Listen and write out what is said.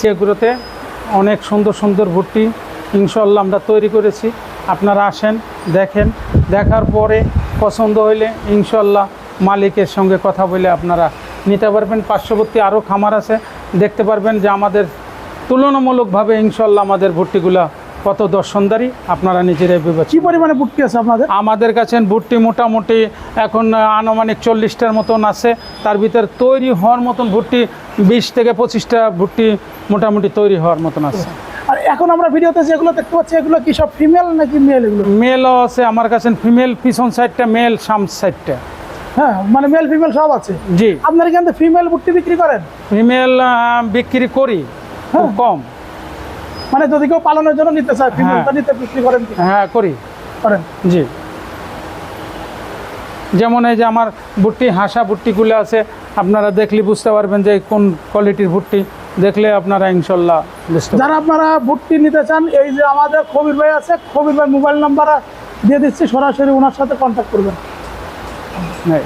সেগুলোতে অনেক সুন্দর সুন্দর ভুট্টি ইনশাল্লাহ আমরা তৈরি করেছি। আপনারা আসেন, দেখেন, দেখার পরে পছন্দ হইলে ইনশাল্লাহ মালিকের সঙ্গে কথা বলে আপনারা নিতে পারবেন। পার্শ্ববর্তী আরও খামার আছে, দেখতে পারবেন যে আমাদের তুলনামূলকভাবে ইনশাল্লাহ আমাদের ভুট্টিগুলা কত দর্শনদারি আপনারা নিজেরাই কি বিবেচনা পরিমাণে ভুট্টি আছে আপনাদের? আমাদের কাছে ভুট্টি মোটামুটি এখন আনুমানিক চল্লিশটার মতন আছে। তার ভিতর তৈরি হওয়ার মতন ভুট্টি বিশ থেকে পঁচিশটা ভুট্টি মোটামুটি তৈরি হওয়ার মতন আছে। আর এখন আমরা ভিডিওতে যেগুলো দেখতে পাচ্ছি এগুলো কি সব ফিমেল নাকি মেল এগুলো? মেলও আছে আমার কাছে ফিমেল পিছন সাইডটা মেল সাম সাইডটা হ্যাঁ মানে মেল ফিমেল সব আছে? জি। আপনার থেকে ফিমেল ভুট্টি বিক্রি করেন? ফিমেল বিক্রি করি খুব কম। মানে যদি কেউ পালনের জন্য নিতে চায় হ্যাঁ। নিতে বিক্রি করেন কি? হ্যাঁ করি। করেন? জি। যেমন এই যে আমার ভুট্টি হাসা ভুট্টিগুলো আছে আপনারা দেখলে বুঝতে পারবেন যে কোন কোয়ালিটির ভুট্টি দেখলে আপনারা ইনশাল্লাহ যারা আপনারা ভুট্টি নিতে চান এই যে আমাদের কবির ভাই আছে কবির ভাই মোবাইল নাম্বার দিয়ে দিচ্ছি সরাসরি ওনার সাথে কন্ট্যাক্ট করবেন। হ্যাঁ।